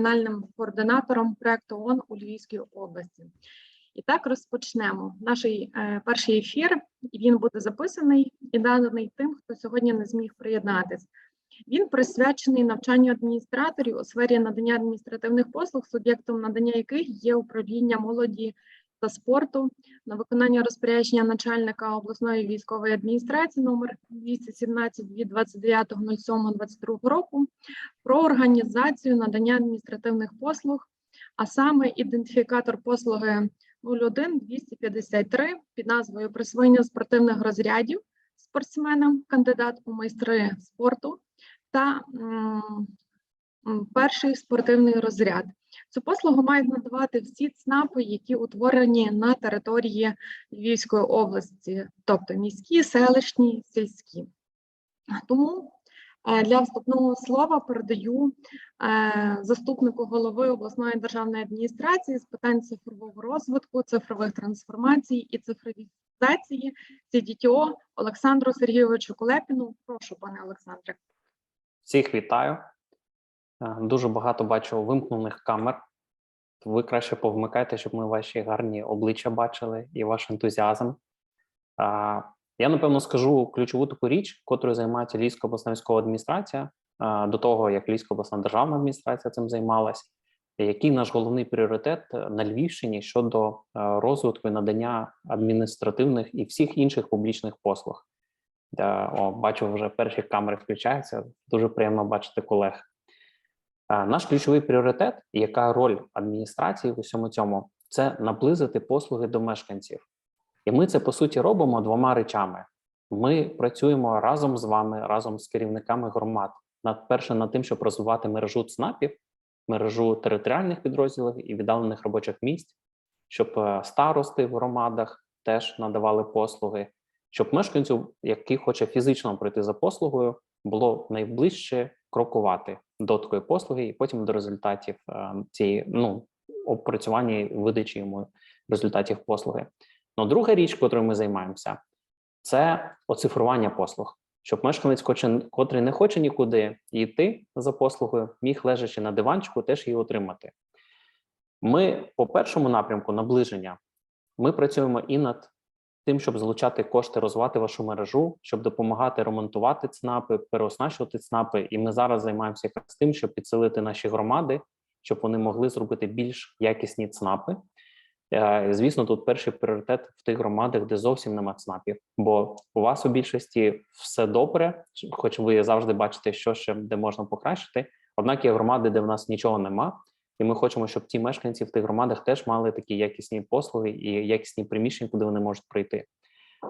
регіональним координатором проекту ООН у Львівській області. І так розпочнемо наш е, перший ефір. Він буде записаний і наданий тим, хто сьогодні не зміг приєднатись. Він присвячений навчанню адміністраторів у сфері надання адміністративних послуг, суб'єктом надання яких є управління молоді та спорту на виконання розпорядження начальника обласної військової адміністрації номер 217 від 29.07.22 року про організацію надання адміністративних послуг, а саме ідентифікатор послуги 01253 під назвою присвоєння спортивних розрядів спортсменам, кандидат у майстри спорту та перший спортивний розряд. Цю послугу мають надавати всі ЦНАПи, які утворені на території Львівської області, тобто міські, селищні, сільські. Тому е, для вступного слова передаю е, заступнику голови обласної державної адміністрації з питань цифрового розвитку, цифрових трансформацій і цифровізації ЦДТО Олександру Сергійовичу Кулепіну. Прошу, пане Олександре. Всіх вітаю. Е, Дуже багато бачу вимкнених камер. Ви краще повмикайте, щоб ми ваші гарні обличчя бачили і ваш ентузіазм. Я напевно скажу ключову таку річ, котрою займається Львівська обласна військова адміністрація до того, як Львівська обласна державна адміністрація цим займалась. Який наш головний пріоритет на Львівщині щодо е, розвитку і надання адміністративних і всіх інших публічних послуг? Е, О, бачу, вже перші камери включаються. Дуже приємно бачити колег. Наш ключовий пріоритет, яка роль адміністрації в усьому цьому, це наблизити послуги до мешканців. І ми це по суті робимо двома речами. Ми працюємо разом з вами, разом з керівниками громад, над перше над тим, щоб розвивати мережу ЦНАПів, мережу територіальних підрозділів і віддалених робочих місць, щоб е, старости в громадах теж надавали послуги, щоб мешканцю, який хоче фізично пройти за послугою, було найближче крокувати до такої послуги, і потім до результатів е, цієї ну опрацювання і видачі йому результатів послуги. Ну, друга річ, котрою ми займаємося, це оцифрування послуг, щоб мешканець, котрий не хоче нікуди йти за послугою, міг лежачи на диванчику, теж її отримати. Ми по першому напрямку наближення. Ми працюємо і над тим, щоб залучати кошти, розвивати вашу мережу, щоб допомагати ремонтувати ЦНАПи, переоснащувати ЦНАПи. І ми зараз займаємося якраз тим, щоб підсилити наші громади, щоб вони могли зробити більш якісні ЦНАПи. Е, Звісно, тут перший пріоритет в тих громадах, де зовсім нема ЦНАПів. Бо у вас у більшості все добре, хоч ви завжди бачите, що ще де можна покращити. Однак є громади, де в нас нічого нема, і ми хочемо, щоб ті мешканці в тих громадах теж мали такі якісні послуги і якісні приміщення, куди вони можуть прийти.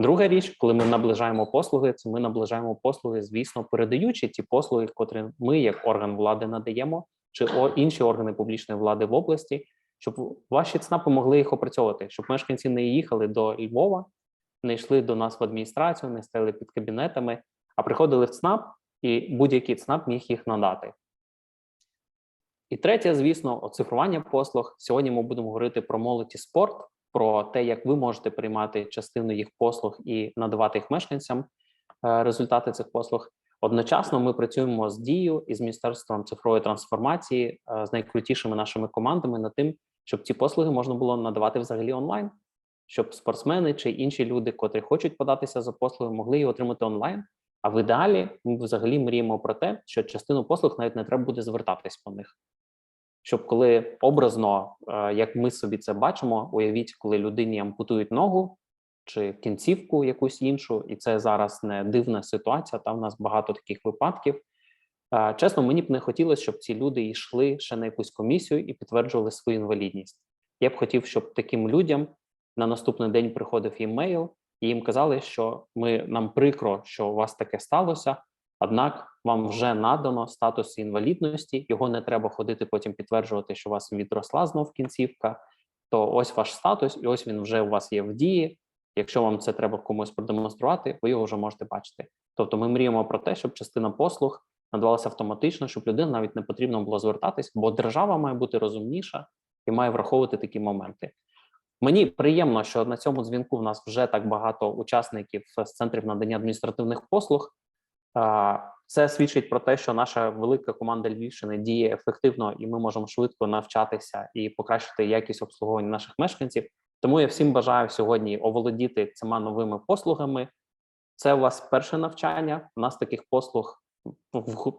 Друга річ, коли ми наближаємо послуги, це ми наближаємо послуги, звісно, передаючи ті послуги, котрі ми, як орган влади, надаємо, чи інші органи публічної влади в області, щоб ваші ЦНАПи могли їх опрацьовувати, щоб мешканці не їхали до Львова, не йшли до нас в адміністрацію, не стояли під кабінетами, а приходили в ЦНАП, і будь-який ЦНАП міг їх надати. І третє, звісно, оцифрування послуг. Сьогодні ми будемо говорити про молодь і спорт, про те, як ви можете приймати частину їх послуг і надавати їх мешканцям е, результати цих послуг. Одночасно ми працюємо з дією і з міністерством цифрової трансформації, е, з найкрутішими нашими командами над тим, щоб ці послуги можна було надавати взагалі онлайн, щоб спортсмени чи інші люди, котрі хочуть податися за послуги, могли її отримати онлайн. А в ідеалі ми взагалі мріємо про те, що частину послуг навіть не треба буде звертатись по них. Щоб коли образно, е, як ми собі це бачимо, уявіть, коли людині ампутують ногу чи кінцівку якусь іншу, і це зараз не дивна ситуація. Та в нас багато таких випадків. Е, Чесно, мені б не хотілося, щоб ці люди йшли ще на якусь комісію і підтверджували свою інвалідність. Я б хотів, щоб таким людям на наступний день приходив імейл, і їм казали, що ми нам прикро, що у вас таке сталося. Однак вам вже надано статус інвалідності, його не треба ходити потім підтверджувати, що у вас відросла знов кінцівка. То ось ваш статус, і ось він вже у вас є в дії. Якщо вам це треба комусь продемонструвати, ви його вже можете бачити. Тобто, ми мріємо про те, щоб частина послуг надавалася автоматично, щоб людина навіть не потрібно було звертатись, бо держава має бути розумніша і має враховувати такі моменти. Мені приємно, що на цьому дзвінку в нас вже так багато учасників з центрів надання адміністративних послуг. Це свідчить про те, що наша велика команда Львівщини діє ефективно, і ми можемо швидко навчатися і покращити якість обслуговування наших мешканців. Тому я всім бажаю сьогодні оволодіти цими новими послугами. Це у вас перше навчання. У нас таких послуг,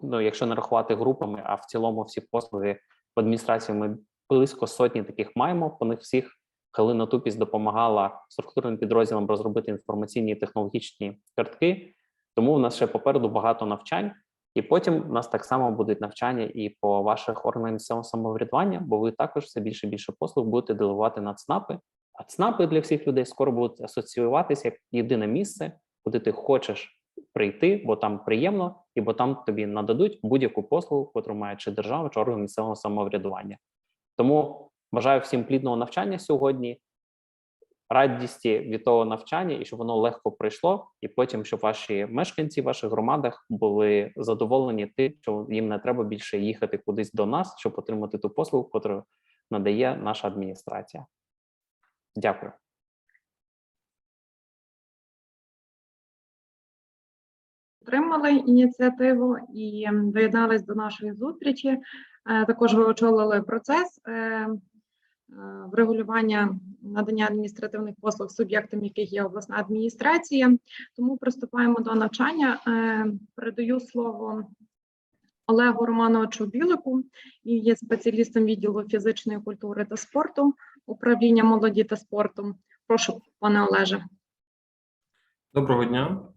ну, якщо не рахувати групами, а в цілому всі послуги в адміністрації ми близько сотні таких маємо. По них всіх Галина Тупіс допомагала структурним підрозділам розробити інформаційні і технологічні картки. Тому у нас ще попереду багато навчань, і потім у нас так само будуть навчання і по ваших органах місцевого самоврядування, бо ви також все більше і більше послуг будете делегувати на ЦНАПи. А ЦНАПи для всіх людей скоро будуть асоціюватися як єдине місце, куди ти хочеш прийти, бо там приємно, і бо там тобі нададуть будь-яку послугу, яку має чи держава, чи орган місцевого самоврядування. Тому бажаю всім плідного навчання сьогодні радісті від того навчання і щоб воно легко пройшло, і потім, щоб ваші мешканці в ваших громадах були задоволені тим, що їм не треба більше їхати кудись до нас, щоб отримати ту послугу, яку надає наша адміністрація. Дякую. Підтримали ініціативу і доєднались до нашої зустрічі. Е, Також ви очолили процес е, врегулювання надання адміністративних послуг суб'єктам, яких є обласна адміністрація. Тому приступаємо до навчання. Е, Передаю слово Олегу Романовичу Білику. Він є спеціалістом відділу фізичної культури та спорту, управління молоді та спорту. Прошу, пане Олеже. Доброго дня.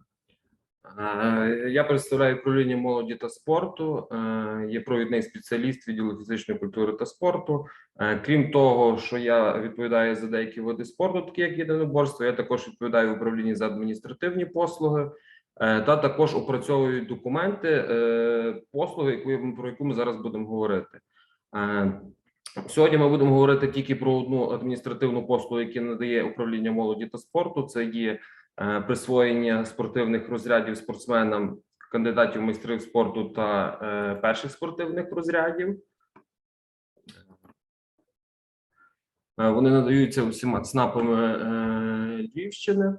Я представляю управління молоді та спорту, е, є провідний спеціаліст відділу фізичної культури та спорту. Е, Крім того, що я відповідаю за деякі види спорту, такі як єдиноборство, я також відповідаю в управлінні за адміністративні послуги е, та також опрацьовую документи, послуги, про яку ми зараз будемо говорити. Сьогодні ми будемо говорити тільки про одну адміністративну послугу, яку надає управління молоді та спорту. Це є присвоєння спортивних розрядів спортсменам, кандидатів майстрів спорту та е, перших спортивних розрядів. Е, Вони надаються усіма ЦНАПами е, Львівщини.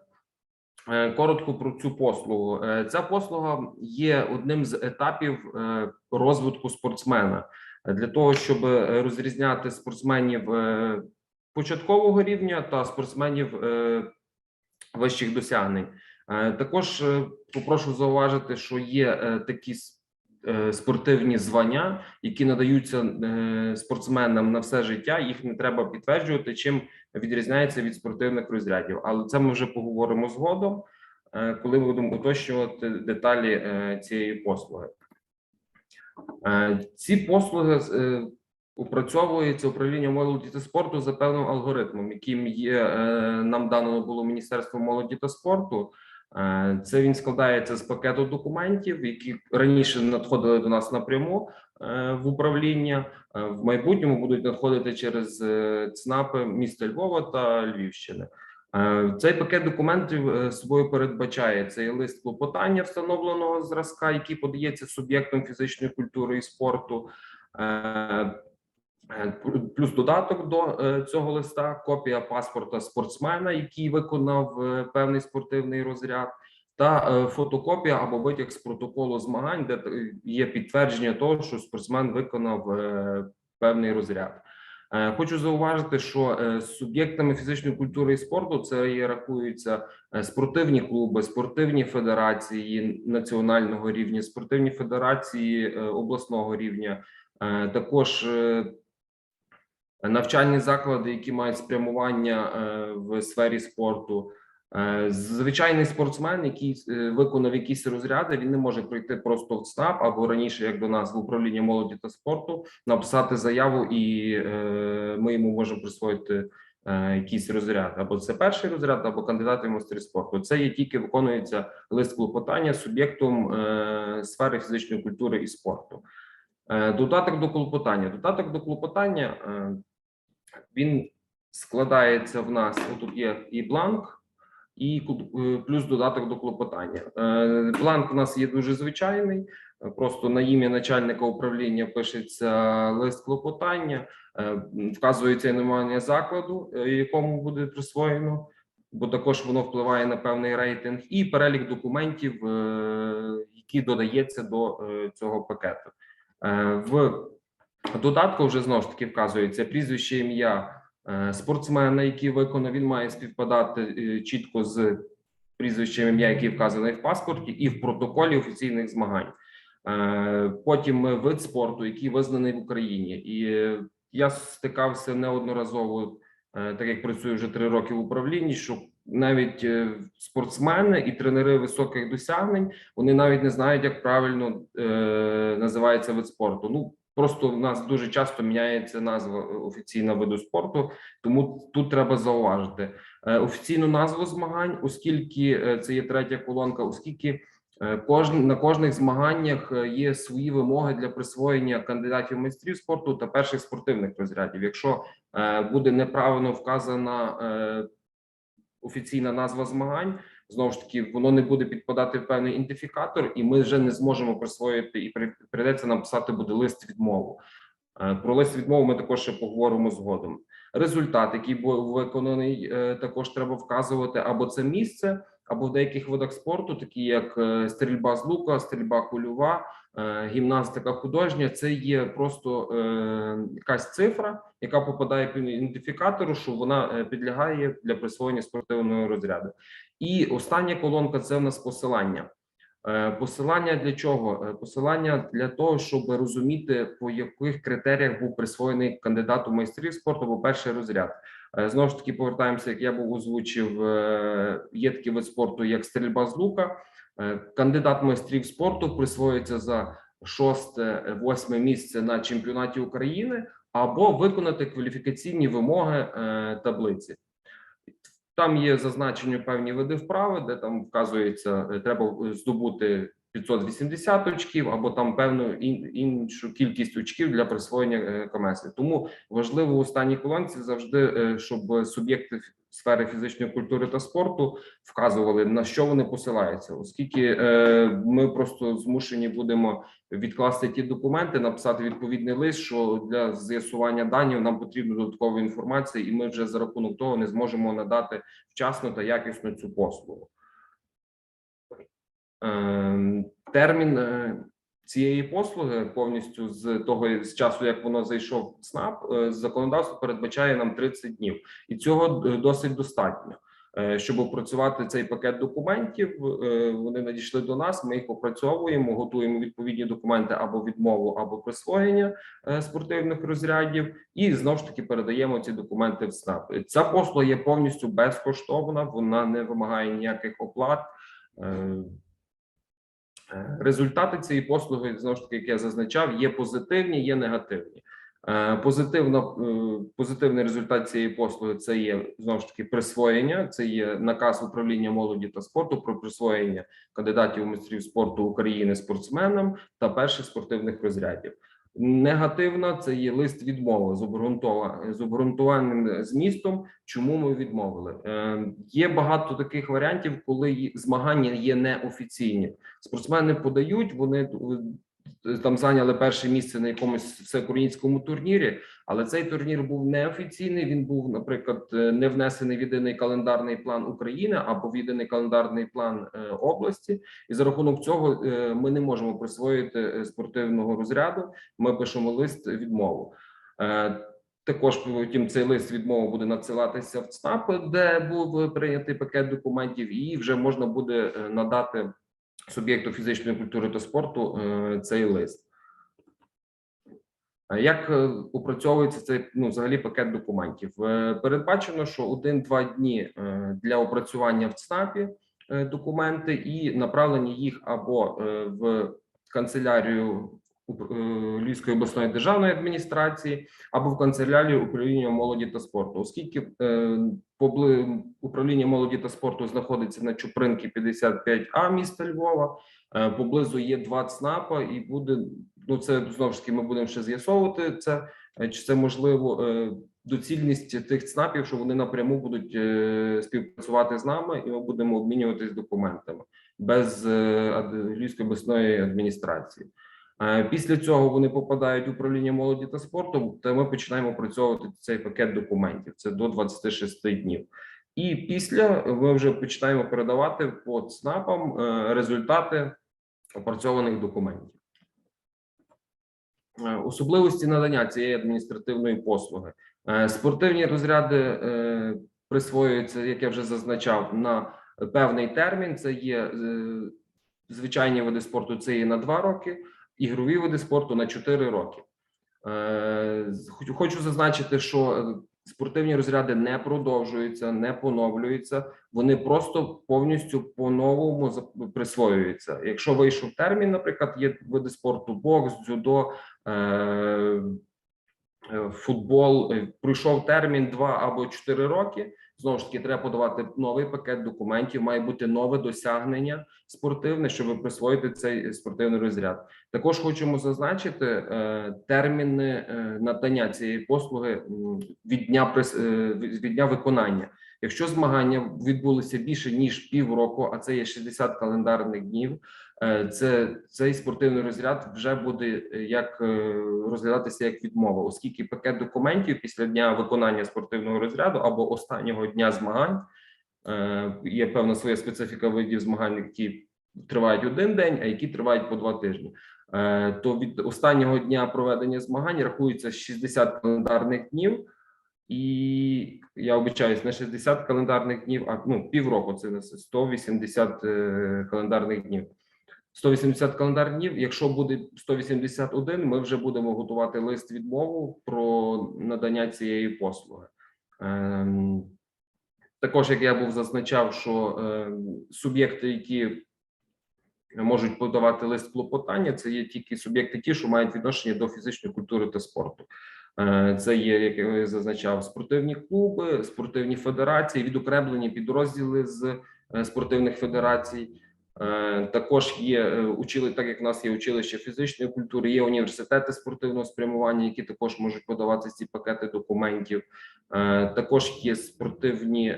Е, Коротко про цю послугу. Е, Ця послуга є одним з етапів е, розвитку спортсмена Е, для того, щоб е, розрізняти спортсменів е, початкового рівня та спортсменів е, вищих досягнень. Е, Також е, попрошу зауважити, що є е, такі спортивні звання, які надаються спортсменам на все життя. Їх не треба підтверджувати, чим відрізняється від спортивних розрядів. Але це ми вже поговоримо згодом, коли будемо уточнювати деталі цієї послуги. Ці послуги опрацьовується управління молоді та спорту за певним алгоритмом, яким є е, нам дано було Міністерство молоді та спорту. Е, Це він складається з пакету документів, які раніше надходили до нас напряму е, в управління. В майбутньому будуть надходити через ЦНАПи міста Львова та Львівщини. Цей пакет документів собою передбачає цей лист клопотання встановленого зразка, який подається суб'єктом фізичної культури і спорту. Е, Плюс додаток до е, цього листа, копія паспорта спортсмена, який виконав е, певний спортивний розряд, та фотокопія або витяг з протоколу змагань, де є підтвердження того, що спортсмен виконав певний розряд. Хочу зауважити, що суб'єктами фізичної культури і спорту це є рахуються спортивні клуби, спортивні федерації національного рівня, спортивні федерації обласного рівня, також навчальні заклади, які мають спрямування е, в сфері спорту. Е, Звичайний спортсмен, який е, виконав якісь розряди, він не може прийти просто в ЦНАП або раніше, як до нас в управління молоді та спорту, написати заяву, і ми йому можемо присвоїти якийсь розряд, або це перший розряд, або кандидат в майстри спорту. Це є тільки виконується лист клопотання суб'єктом сфери фізичної культури і спорту. Додаток до клопотання. Додаток до клопотання він складається в нас. Тут є і бланк, і е, плюс додаток до клопотання. Е, Бланк у нас є дуже звичайний. е, Просто на ім'я начальника управління пишеться лист клопотання, вказується іменування закладу, якому буде присвоєно, бо також воно впливає на певний рейтинг, і перелік документів, який додається до цього пакету. В додатку вже знову ж таки вказується прізвище ім'я е, спортсмена, який виконав. Він має співпадати е, чітко з прізвищем ім'я, який вказаний в паспорті, і в протоколі офіційних змагань. Е, Потім вид спорту, який визнаний в Україні, і я стикався неодноразово, так як працюю вже три роки в управлінні, що навіть спортсмени і тренери високих досягнень вони навіть не знають, як правильно е, називається вид спорту. Ну просто в нас дуже часто міняється назва е, офіційна виду спорту, тому тут треба зауважити е, офіційну назву змагань, оскільки е, це є третя колонка, оскільки. Кожн на кожних змаганнях є свої вимоги для присвоєння кандидатів майстрів спорту та перших спортивних розрядів. Якщо буде неправильно вказана офіційна назва змагань, знову ж таки воно не буде підпадати в певний ідентифікатор, і ми вже не зможемо присвоїти і при- прийдеться нам писати буде лист відмову. Е, Про лист відмови ми також ще поговоримо згодом. Результат, який був виконаний, е, також треба вказувати або це місце, або в деяких видах спорту, такі як е, стрільба з лука, стрільба кульова, гімнастика художня. Це є просто е, якась цифра, яка попадає під ідентифікатору, що вона е, підлягає для присвоєння спортивного розряду. І остання колонка це в нас посилання. Е, Посилання для чого? Е, Посилання для того, щоб розуміти, по яких критеріях був присвоєний кандидату в майстрів спорту або перший розряд. Е, Знову ж таки, повертаємося, як я був озвучив. е, Є такий вид спорту, як стрільба з лука. Е, Кандидат майстрів спорту присвоюється за шосте, восьме місце на чемпіонаті України або виконати кваліфікаційні вимоги таблиці. Там є зазначені певні види вправи, де там вказується, треба здобути 580 очків або там певну іншу кількість очків для присвоєння е, комеси. Тому важливо у останній колонці завжди, е, щоб суб'єкти сфери фізичної культури та спорту вказували на що вони посилаються, оскільки е, ми просто змушені будемо відкласти ті документи, написати відповідний лист, що для з'ясування даних нам потрібна додаткова інформація, і ми вже за рахунок того не зможемо надати вчасно та якісно цю послугу. Ем, Термін е, цієї послуги повністю з того з часу, як воно зайшов в СНАП, е, законодавство передбачає нам 30 днів, і цього е, досить достатньо. Щоб опрацювати цей пакет документів, вони надійшли до нас. Ми їх опрацьовуємо, готуємо відповідні документи або відмову, або присвоєння спортивних розрядів, і знову ж таки передаємо ці документи в СНАП. Ця послуга є повністю безкоштовна, вона не вимагає ніяких оплат. Е, Результати цієї послуги знову ж таки, як я зазначав, є позитивні, є негативні. Е, Позитивно, е, позитивний результат цієї послуги це є знову ж таки присвоєння. Це є наказ управління молоді та спорту про присвоєння кандидатів у майстрів спорту України спортсменам та перших спортивних розрядів. Негативна це є лист відмови з з обґрунтуваним змістом, чому ми відмовили. Е, Є багато таких варіантів, коли змагання є неофіційні. Спортсмени подають, вони е, там зайняли перше місце на якомусь всеукраїнському турнірі, але цей турнір був неофіційний. Він був, наприклад, е, не внесений в єдиний календарний план України або в єдиний календарний план е, області, і за рахунок цього е, ми не можемо присвоїти спортивного розряду. Ми пишемо лист відмову. Також потім цей лист відмови буде надсилатися в ЦНАП, де був прийнятий пакет документів, і вже можна буде надати суб'єкту фізичної культури та спорту цей лист. А Як е, опрацьовується цей ну, взагалі пакет документів? Е, Передбачено, що один-два дні е, для опрацювання в ЦНАПі е, документи і направлення їх або е, в канцелярію е, Львівської обласної державної адміністрації, або в канцелярію управління молоді та спорту, оскільки е, управління молоді та спорту знаходиться на Чупринки 55А міста Львова. е, Поблизу є два ЦНАПа, і буде ну це знову ж таки. Ми будемо ще з'ясовувати це, е, чи це можливо е, доцільність тих ЦНАПів, що вони напряму будуть е, співпрацювати з нами, і ми будемо обмінюватись документами без Львівської обласної адміністрації. Після цього вони попадають в управління молоді та спорту, та ми починаємо опрацьовувати цей пакет документів. Це до 26 днів. І після ми вже починаємо передавати по ЦНАПам результати опрацьованих документів. Е, Особливості надання цієї адміністративної послуги. Е, Спортивні розряди е, присвоюються, як я вже зазначав, на певний термін. Це є звичайні види спорту, це є на 2 роки, ігрові види спорту на 4 роки. Хочу зазначити, що спортивні розряди не продовжуються, не поновлюються. Вони просто повністю по-новому присвоюються. Якщо вийшов термін, наприклад, є види спорту бокс, дзюдо, футбол. е, Пройшов термін 2 або 4 роки. Знову ж таки, треба подавати новий пакет документів. Має бути нове досягнення спортивне, щоб присвоїти цей спортивний розряд. Також хочемо зазначити е, терміни е, надання цієї послуги від дня е, від дня виконання. Якщо змагання відбулися більше ніж півроку, а це є 60 календарних днів, е, це цей спортивний розряд вже буде е, як е, розглядатися як відмова, оскільки пакет документів після дня виконання спортивного розряду або останнього дня змагань є певна своя специфіка видів змагань, які тривають один день, а які тривають по два тижні. То від останнього дня проведення змагань рахується 60 календарних днів. І я обичаюсь не 60 календарних днів, а ну півроку це не 180 е, календарних днів. 180 календарних днів. Якщо буде 181, ми вже будемо готувати лист відмову про надання цієї послуги. Ем, також, як я був зазначав, що ем, суб'єкти, які можуть подавати лист клопотання, це є тільки суб'єкти, ті, що мають відношення до фізичної культури та спорту. Е, Це є, як я зазначав, спортивні клуби, спортивні федерації, відокремлені підрозділи з е, спортивних федерацій. Е, Також є учили, так як в нас є училище фізичної культури, є університети спортивного спрямування, які також можуть подавати ці пакети документів. Також є спортивні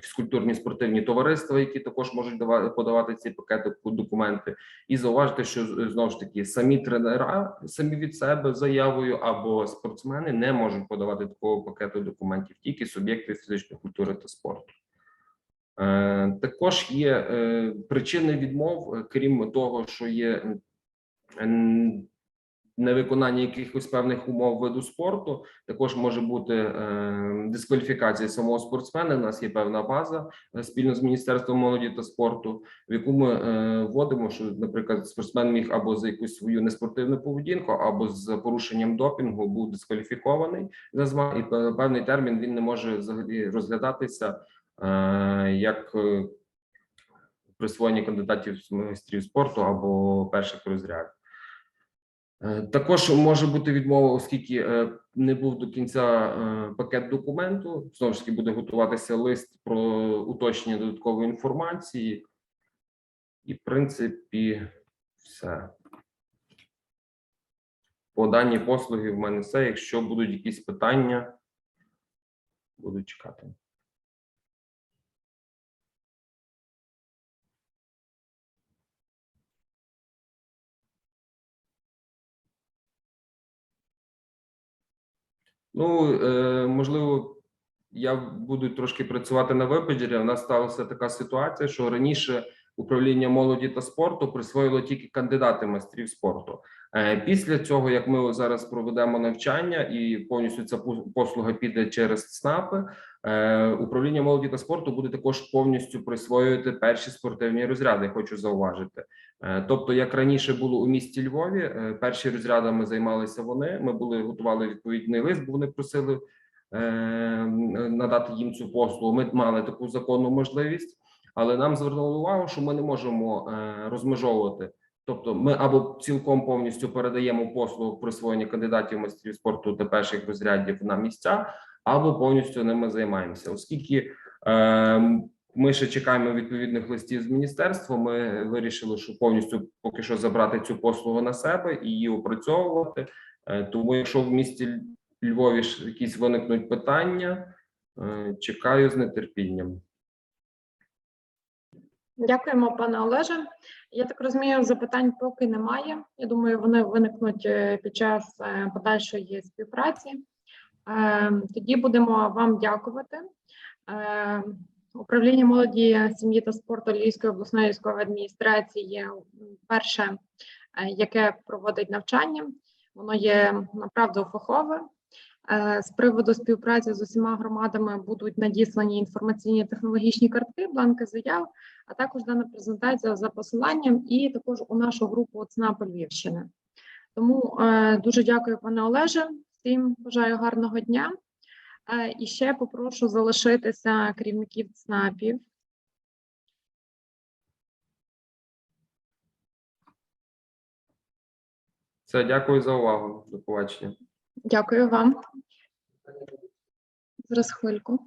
фізкультурні спортивні товариства, які також можуть подавати ці пакети документи. І зауважте, що знову ж таки самі тренера самі від себе заявою або спортсмени не можуть подавати такого пакету документів, тільки суб'єкти фізичної культури та спорту. Е, Також є е, причини відмов, е, крім того, що є невиконання якихось певних умов виду спорту. Також може бути е, дискваліфікація самого спортсмена. У нас є певна база е, спільно з міністерством молоді та спорту, в яку ми е, вводимо, що, наприклад, спортсмен міг або за якусь свою неспортивну поведінку, або з порушенням допінгу був дискваліфікований за і певний термін він не може взагалі розглядатися е, як е, присвоєння кандидатів в майстрів спорту або перших розрядів. Е, Також може бути відмова, оскільки е, не був до кінця е, пакет документу. Знову ж таки буде готуватися лист про уточнення додаткової інформації, і в принципі все. По даній послуги в мене все. Якщо будуть якісь питання, буду чекати. Ну, е, можливо, я буду трошки працювати на вебеджері. У нас сталася така ситуація, що раніше управління молоді та спорту присвоїло тільки кандидати майстрів спорту. Е, Після цього, як ми зараз проведемо навчання і повністю ця послуга піде через ЦНАПи, е, управління молоді та спорту буде також повністю присвоювати перші спортивні розряди. Хочу зауважити. Е, Тобто, як раніше було у місті Львові, е, перші розрядами займалися вони. Ми були готували відповідний лист, бо вони просили е, надати їм цю послугу. Ми мали таку законну можливість, але нам звернули увагу, що ми не можемо розмежовувати. Тобто, ми або цілком повністю передаємо послугу присвоєння кандидатів майстрів спорту та перших розрядів на місця, або повністю ними займаємося, оскільки. Ми ще чекаємо відповідних листів з міністерства. Ми вирішили, що повністю поки що забрати цю послугу на себе і її опрацьовувати. Е, Тому, якщо в місті Львові ж якісь виникнуть питання, е, чекаю з нетерпінням. Дякуємо, пане Олеже. Я так розумію, запитань поки немає. Я думаю, вони виникнуть е, під час подальшої співпраці. Тоді будемо вам дякувати. Управління молоді, сім'ї та спорту Львівської обласної військової адміністрації м, перше, е, яке проводить навчання. Воно є направду фахове. Е, З приводу співпраці з усіма громадами будуть надіслані інформаційні технологічні картки, бланки заяв, а також дана презентація за посиланням і також у нашу групу ЦНАП Львівщини. Тому е, дуже дякую, пане Олеже. Всім бажаю гарного дня. Е, І ще попрошу залишитися керівників ЦНАПів. Все, дякую за увагу. До побачення. Дякую вам. Зараз хвильку.